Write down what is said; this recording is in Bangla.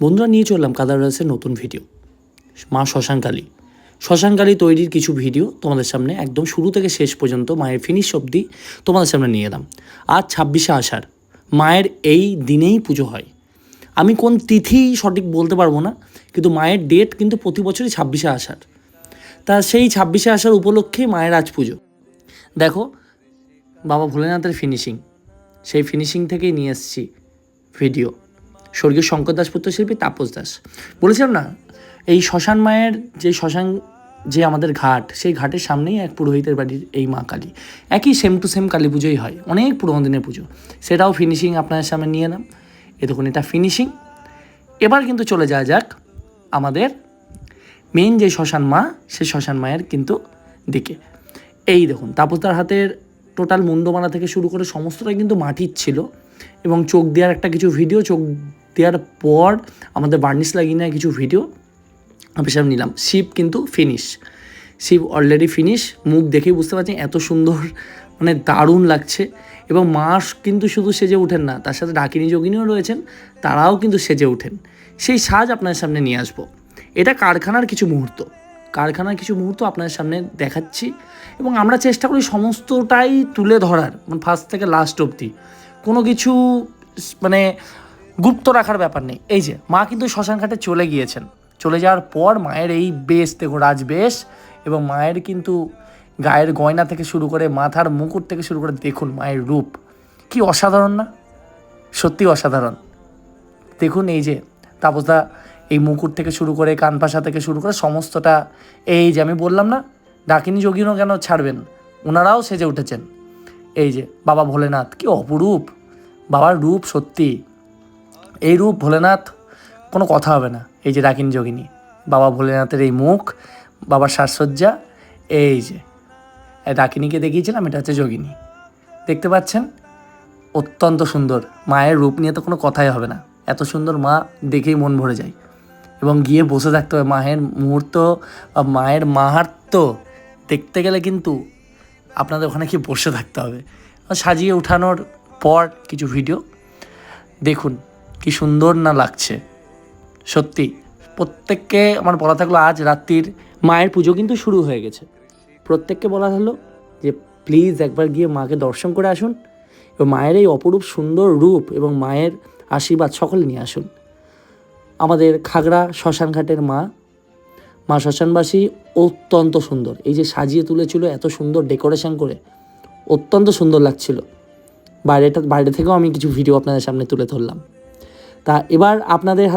বন্ধুরা, নিয়ে চললাম কাদারাসের নতুন ভিডিও মা শ্মশানকালী শ্মশানকালী তৈরির কিছু ভিডিও তোমাদের সামনে একদম শুরু থেকে শেষ পর্যন্ত, মায়ের ফিনিশ অবধি তোমাদের সামনে নিয়ে এলাম। আজ ছাব্বিশে আষাঢ়, মায়ের এই দিনেই পুজো হয়। আমি কোন তিথি সঠিক বলতে পারব না, কিন্তু মায়ের ডেট কিন্তু প্রতি বছরই ছাব্বিশে আষাঢ়। তা সেই ছাব্বিশে আষাঢ় উপলক্ষে মায়ের আজ পুজো। দেখো, বাবা ভোলেনাথের ফিনিশিং সেই ফিনিশিং থেকেই নিয়ে এসেছি ভিডিও স্বর্গীয় শঙ্কর দাস পুত্র শিল্পী তাপস দাস। বলেছিলাম না, এই শ্মশান মায়ের যে শ্মশান, যে আমাদের ঘাট, সেই ঘাটের সামনেই এক পুরোহিতের বাড়ির এই মা কালী। একই সেম টু সেম কালী পুজোই হয়, অনেক পুরোনো দিনের পুজো। সেটাও ফিনিশিং আপনাদের সামনে নিয়ে এলাম। এ দেখুন, এটা ফিনিশিং এবার কিন্তু চলে যাওয়া যাক আমাদের মেইন যে শ্মশান মা সে শ্মশান মায়ের কিন্তু দিকে। এই দেখুন তাপসদার হাতের টোটাল মুন্ডমালা থেকে শুরু করে সমস্তটাই কিন্তু মাটির ছিল এবং চোখ দেওয়ার একটা কিছু ভিডিও চোখ দেওয়ার পর আমাদের বার্নিশ লাগিয়ে নেওয়া কিছু ভিডিও আমি সব নিলাম। শিব কিন্তু ফিনিশ শিব অলরেডি ফিনিশ মুখ দেখেই বুঝতে পারছি এত সুন্দর মানে দারুণ লাগছে। এবং মাস কিন্তু শুধু সেজে ওঠেন না, তার সাথে ডাকিনী যোগিনীও রয়েছেন, তারাও কিন্তু সেজে ওঠেন। সেই সাজ আপনার সামনে নিয়ে আসব। এটা কারখানার কিছু মুহূর্ত। কারখানার কিছু মুহূর্ত আপনাদের সামনে দেখাচ্ছি। এবং আমরা চেষ্টা করি সমস্তটাই তুলে ধরার মানে ফার্স্ট থেকে লাস্ট অবধি। কোনো কিছু মানে গুপ্ত রাখার ব্যাপার নেই। এই যে, মা কিন্তু শ্মশানঘাটে চলে গিয়েছেন। চলে যাওয়ার পর মায়ের এই বেশ, দেখো রাজবেশ, এবং মায়ের কিন্তু গায়ের গয়না থেকে শুরু করে মাথার মুকুট থেকে শুরু করে দেখুন মায়ের রূপ। কি অসাধারণ না? সত্যি অসাধারণ। দেখুন এই যে, তাপসদা এই মুকুট থেকে শুরু করে, কানপাশা থেকে শুরু করে সমস্তটা এই যে, আমি বললাম না, ডাকিনী যোগিনও কেন ছাড়বেন? ওনারাও সেজে উঠেছেন। এই যে, বাবা ভোলেনাথ, কি অপরূপ। বাবার রূপ সত্যি এই রূপ ভোলেনাথ, কোনো কথা হবে না। এই যে ডাকিনী যোগিনী, বাবা ভোলেনাথের এই মুখ বাবার সাজসজ্জা, এই যে। ডাকিনীকে দেখিয়েছিলাম, এটা হচ্ছে যোগিনী। দেখতে পাচ্ছেন? অত্যন্ত সুন্দর। মায়ের রূপ নিয়ে তো কোনো কথাই হবে না। এত সুন্দর মা দেখেই মন ভরে যায়। এবং গিয়ে বসে থাকতে হবে। মায়ের মুহূর্ত বা মায়ের মাহাত্ম দেখতে গেলে কিন্তু আপনাদের ওখানে কি বসে থাকতে হবে। সাজিয়ে ওঠানোর পর কিছু ভিডিও দেখুন কি সুন্দর না লাগছে। সত্যি, প্রত্যেককে আমার বলা থাকল আজ রাত্রির মায়ের পুজো কিন্তু শুরু হয়ে গেছে। প্রত্যেককে বলা হলো যে প্লিজ একবার গিয়ে মাকে দর্শন করে আসুন এবং মায়ের এই অপরূপ সুন্দর রূপ এবং মায়ের আশীর্বাদ সকলে নিয়ে আসুন। আমাদের খাগড়া শ্মশানঘাটের মা মা শ্মশানবাসী অত্যন্ত সুন্দর। এই যে সাজিয়ে তুলেছিল এত সুন্দর ডেকোরেশন করে, অত্যন্ত সুন্দর লাগছিল। বাইরেটা, বাইরে থেকেও আমি কিছু ভিডিও আপনাদের সামনে তুলে ধরলাম। তা এবার আপনাদের